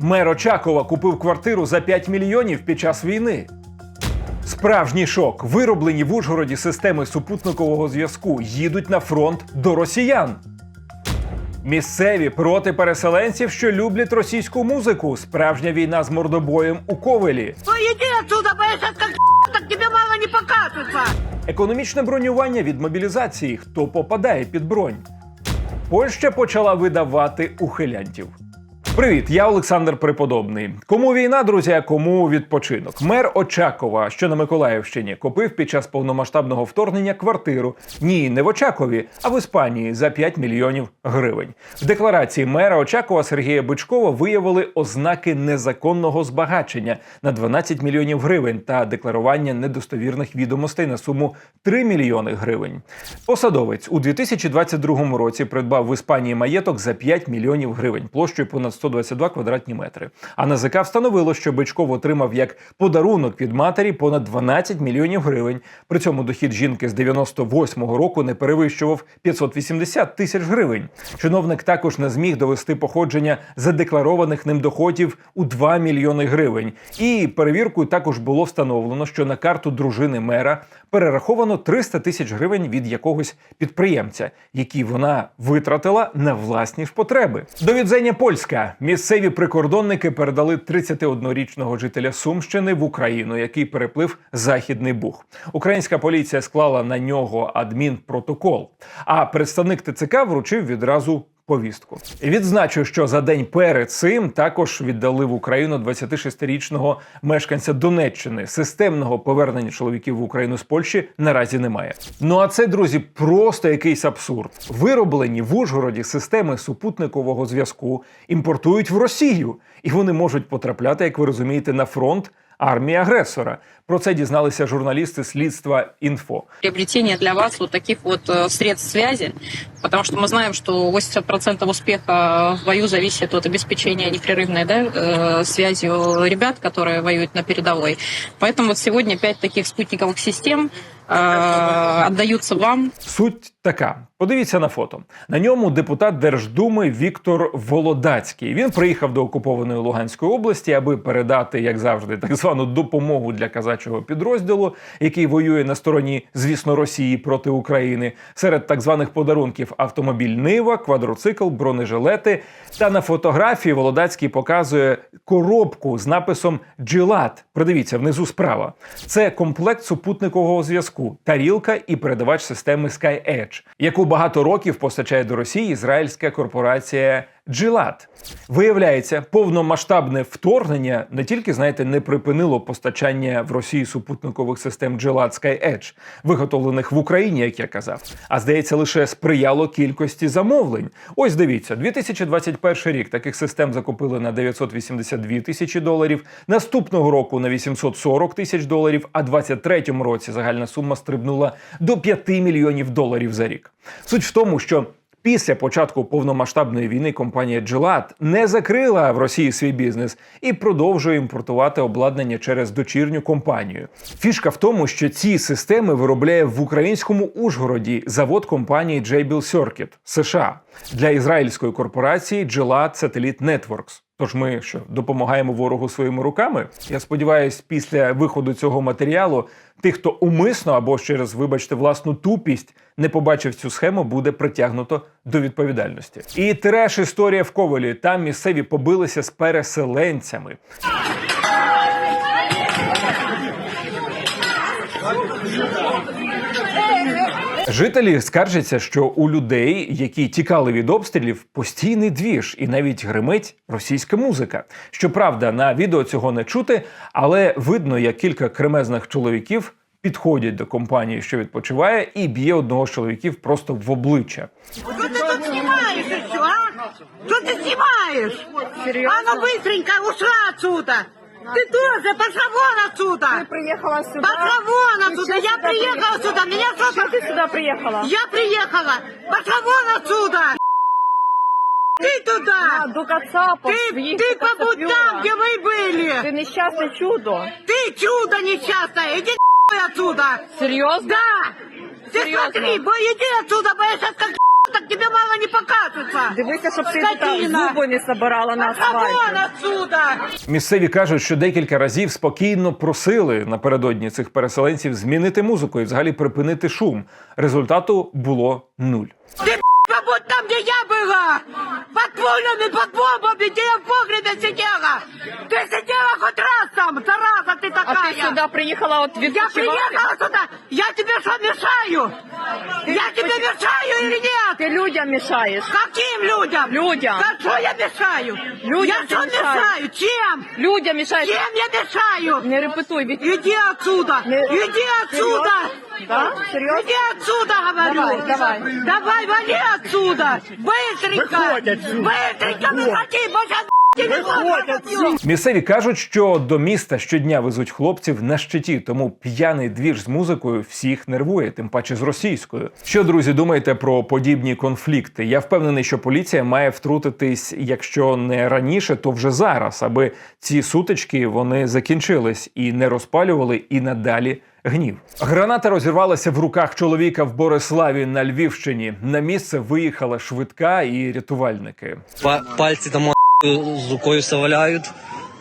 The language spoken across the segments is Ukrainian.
Мер Очакова купив квартиру за 5 мільйонів під час війни. Справжній шок. Вироблені в Ужгороді системи супутникового зв'язку їдуть на фронт до росіян. Місцеві проти переселенців, що люблять російську музику. Справжня війна з мордобоєм у Ковелі. Ну иди отсюда, бо я так мало не покажется. Економічне бронювання від мобілізації. Хто попадає під бронь? Польща почала видавати ухилянтів. Привіт, я Олександр Преподобний. Кому війна, друзі, а кому відпочинок? Мер Очакова, що на Миколаївщині, купив під час повномасштабного вторгнення квартиру. Ні, не в Очакові, а в Іспанії за 5 мільйонів гривень. В декларації мера Очакова Сергія Бичкова виявили ознаки незаконного збагачення на 12 мільйонів гривень та декларування недостовірних відомостей на суму 3 мільйони гривень. Посадовець у 2022 році придбав в Іспанії маєток за 5 мільйонів гривень площею понад 122 квадратні метри. А НАЗК встановило, що Бичков отримав як подарунок від матері понад 12 мільйонів гривень. При цьому дохід жінки з 98-го року не перевищував 580 тисяч гривень. Чиновник також не зміг довести походження задекларованих ним доходів у 2 мільйони гривень. І перевіркою також було встановлено, що на карту дружини мера перераховано 300 тисяч гривень від якогось підприємця, які вона витратила на власні ж потреби. Довідзення польська місцеві прикордонники передали 31-річного жителя Сумщини в Україну, який переплив західний буг. Українська поліція склала на нього адмінпротокол. А представник ТЦК вручив відразу повістку. Відзначу, що за день перед цим також віддали в Україну 26-річного мешканця Донеччини. Системного повернення чоловіків в Україну з Польщі наразі немає. Ну а це, друзі, просто якийсь абсурд. Вироблені в Ужгороді системи супутникового зв'язку імпортують в Росію, і вони можуть потрапляти, як ви розумієте, на фронт Армії агресора про це дізналися журналісти слідства інфо. приобретение для вас вот таких вот э, средств связи, потому что мы знаем, что 80% успеха в бою зависит от обеспечения непрерывной да, э, связью ребят, которые воюют на передовой. Поэтому вот сегодня пять таких спутниковых систем э, отдаются вам. Суть така: подивіться на фото. На ньому депутат Держдуми Віктор Володацький. Він приїхав до окупованої Луганської області, аби передати, як завжди, так звану допомогу для казачого підрозділу, який воює на стороні, звісно, Росії проти України. Серед так званих подарунків автомобіль Нива, квадроцикл, бронежилети. Та на фотографії Володацький показує коробку з написом Джилат. Придивіться внизу справа. Це комплект супутникового зв'язку, тарілка і передавач системи SkyEdge, яку багато років постачає до Росії ізраїльська корпорація Джилат. Виявляється, повномасштабне вторгнення не тільки знаєте не припинило постачання в Росії супутникових систем Джилат SkyEdge, виготовлених в Україні, як я казав, а здається, лише сприяло кількості замовлень. Ось дивіться, 2021 рік таких систем закупили на 982 тисячі доларів. Наступного року на 840 тисяч доларів. А 2023 році загальна сума стрибнула до 5 мільйонів доларів за рік. Суть в тому, що Після початку повномасштабної війни компанія Gillette не закрила в Росії свій бізнес і продовжує імпортувати обладнання через дочірню компанію. Фішка в тому, що ці системи виробляє в українському Ужгороді завод компанії Jabil Circuit США для ізраїльської корпорації Gillette Satellite Networks. Тож ми що допомагаємо ворогу своїми руками? Я сподіваюся, після виходу цього матеріалу тих, хто умисно або через, вибачте, власну тупість не побачив цю схему, буде притягнуто до відповідальності. І треш історія в Ковелі. Там місцеві побилися з переселенцями. Жителі скаржаться, що у людей, які тікали від обстрілів, постійний двіж і навіть гримить російська музика. Щоправда, на відео цього не чути, але видно, як кілька кремезних чоловіків підходять до компанії, що відпочиває, і б'є одного з чоловіків просто в обличчя. Что ты тут снимаешь еще, а? Что ты снимаешь? Серьезно? А ну быстренько ушла отсюда! Ты тоже, пошла вон отсюда! Ты приехала сюда. Пошла вон Ты отсюда! чё Я сюда приехала сюда! Меня Что что ты сюда приехала? Я приехала! Пошла вон отсюда! Ты А, туда! до Кацапов, Ты, своих ты до побудь Кацапера. там, где вы были! Ты несчастное чудо. Ты чудо несчастное! Иди нахуй отсюда! Серьезно? Да! Ты Серьезно? смотри, бо иди отсюда, бо я сейчас как так тебе мало не покажется. Дивися, щоб ти тут Скотина. зуби не собирала на Пошла вон асфальті. отсюда! Місцеві кажуть, що декілька разів спокійно просили напередодні цих переселенців змінити музику і взагалі припинити шум. Результату було нуль. Ты побудь там, где я была! Под пулями, под бомбами, где я в погребе сидела! Ты сидела хоть раз там, зараза ты А такая! ти сюди приїхала от Я відпочивати? приехала сюда! Я тебе что, мешаю? Я тебе мешаю или нет? Ти людям мішаєш. Каким людям? Людям. Да что я мешаю? Людям я ты что мешаешь. мешаю? Чем? Людям мішаєш. Чем я мешаю? Не репетуй. від- Иди отсюда! Не- Иди отсюда! Да? Серйозно? Иди отсюда, говорю! Давай, давай. Давай, вали отсюда! Быстренько! Быстренько выходи, бо я телефон побью! Місцеві кажуть, що до міста щодня везуть хлопців на щиті, тому п'яний двіж з музикою всіх нервує, тим паче з російською. Що друзі, думаєте про подібні конфлікти? Я впевнений, що поліція має втрутитись, якщо не раніше, то вже зараз, аби ці сутички вони закінчились і не розпалювали і надалі. Гнів граната розірвалася в руках чоловіка в Бориславі на Львівщині. На місце виїхала швидка і рятувальники. Па- пальці там з рукою валяють,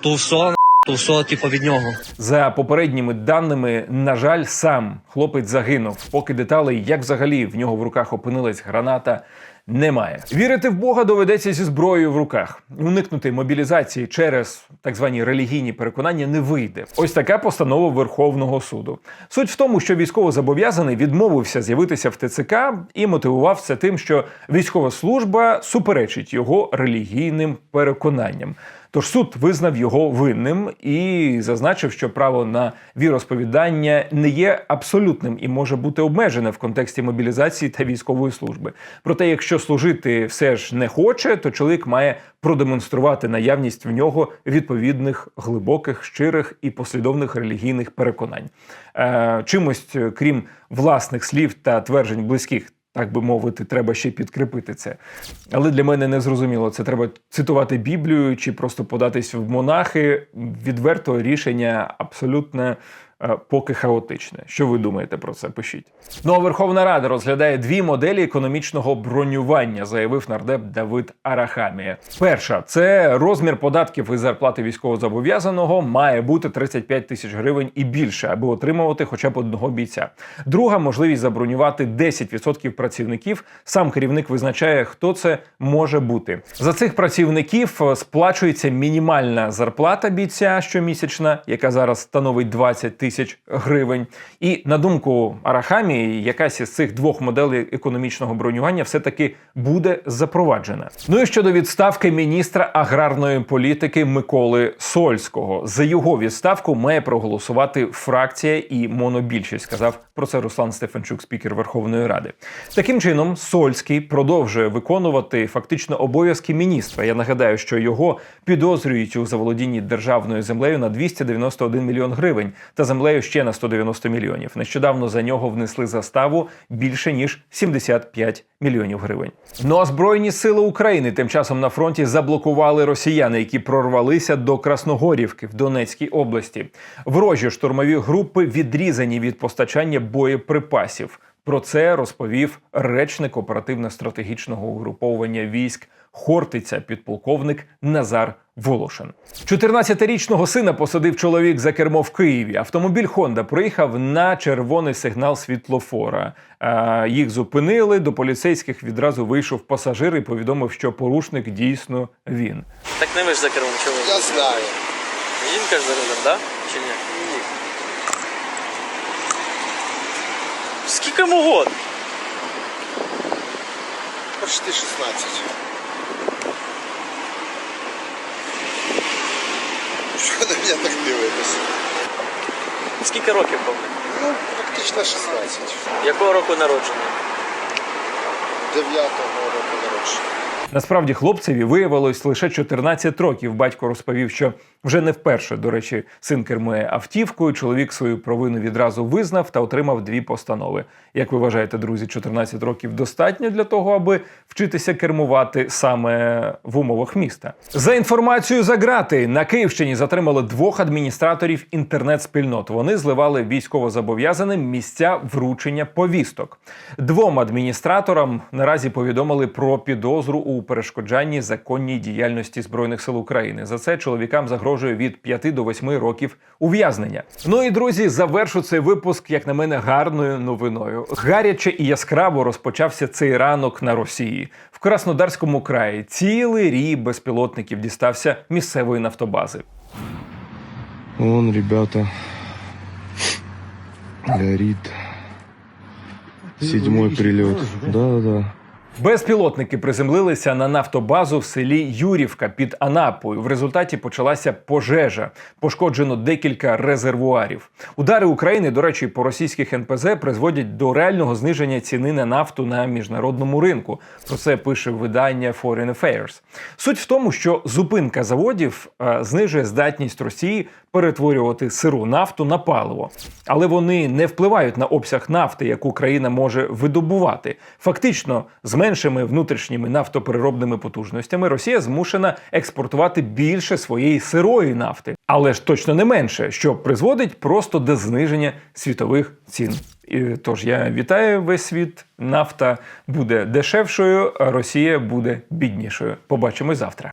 то все, то все, типу, від нього. За попередніми даними, на жаль, сам хлопець загинув. Поки деталей, як взагалі в нього в руках опинилась граната, немає. Вірити в Бога доведеться зі зброєю в руках. Уникнути мобілізації через так звані релігійні переконання не вийде. Ось така постанова Верховного суду. Суть в тому, що військовозобов'язаний відмовився з'явитися в ТЦК і мотивував це тим, що військова служба суперечить його релігійним переконанням. Тож суд визнав його винним і зазначив, що право на віросповідання не є абсолютним і може бути обмежене в контексті мобілізації та військової служби. Проте, якщо служити все ж не хоче, то чоловік має продемонструвати наявність в нього відповідних глибоких, щирих і послідовних релігійних переконань. Е, чимось, е, крім власних слів та тверджень близьких так би мовити, треба ще підкріпити це. Але для мене не зрозуміло, це треба цитувати Біблію чи просто податись в монахи. Відверто рішення абсолютно поки хаотичне. Що ви думаєте про це? Пишіть. Ну а Верховна Рада розглядає дві моделі економічного бронювання, заявив нардеп Давид Арахамія. Перша це розмір податків і зарплати військовозобов'язаного має бути 35 тисяч гривень і більше, аби отримувати хоча б одного бійця. Друга можливість забронювати 10% працівників. Сам керівник визначає, хто це може бути. За цих працівників е, сплачується мінімальна зарплата бійця щомісячна, яка зараз становить 20 тисяч гривень. І на думку Арахамії, якась із цих двох моделей економічного бронювання все-таки буде запроваджена. Ну і щодо відставки міністра аграрної політики Миколи Сольського. За його відставку має проголосувати фракція і монобільшість. Сказав про це Руслан Стефанчук, спікер Верховної Ради. Таким чином, Сольський продовжує виконувати фактично обов'язки міністра. Я нагадаю, що його підозрюють у заволодінні державною землею на 291 мільйон гривень та землею ще на 190 мільйонів. Нещодавно за нього внесли заставу більше ніж 75 мільйонів гривень. Ну а збройні сили України тим часом на фронті заблокували росіяни, які прорвалися до Красногорівки в Донецькій області. Ворожі штурмові групи відрізані від постачання боєприпасів. Про це розповів речник оперативно-стратегічного угруповування військ Хортиця, підполковник Назар Волошин. 14-річного сина посадив чоловік за кермо в Києві. Автомобіль Honda проїхав на червоний сигнал світлофора. А, їх зупинили. До поліцейських відразу вийшов пасажир і повідомив, що порушник дійсно він. Так не ви ж за кермом, чого? Я знаю. Жінка ж за рулем, да? Чи ні? Ні. Скільки йому год? Почти 16. Що на мене так дивитесь? Скільки років повне? Ну, практично 16. Якого року народження? 9-го року народження. Насправді хлопцеві виявилось лише 14 років. Батько розповів, що вже не вперше, до речі, син кермує автівкою. Чоловік свою провину відразу визнав та отримав дві постанови. Як ви вважаєте, друзі, 14 років достатньо для того, аби вчитися кермувати саме в умовах міста? За інформацією за грати на Київщині затримали двох адміністраторів інтернет-спільнот. Вони зливали військовозобов'язаним місця вручення повісток. Двом адміністраторам наразі повідомили про підозру у перешкоджанні законній діяльності збройних сил України. За це чоловікам загрожує від 5 до 8 років ув'язнення. Ну і друзі, завершу цей випуск, як на мене, гарною новиною. Гаряче і яскраво розпочався цей ранок на Росії. В Краснодарському краї цілий рій безпілотників дістався місцевої нафтобази. Вон, ребята, горит. Седьмой прилет. Да, да. Безпілотники приземлилися на нафтобазу в селі Юрівка під Анапою. В результаті почалася пожежа. Пошкоджено декілька резервуарів. Удари України, до речі, по російських НПЗ призводять до реального зниження ціни на нафту на міжнародному ринку. Про це пише видання Foreign Affairs. Суть в тому, що зупинка заводів е, знижує здатність Росії перетворювати сиру нафту на паливо, але вони не впливають на обсяг нафти, яку країна може видобувати. Фактично, з меншими внутрішніми нафтопереробними потужностями Росія змушена експортувати більше своєї сирої нафти, але ж точно не менше, що призводить просто до зниження світових цін. І, Тож я вітаю весь світ. Нафта буде дешевшою, а Росія буде біднішою. Побачимось завтра.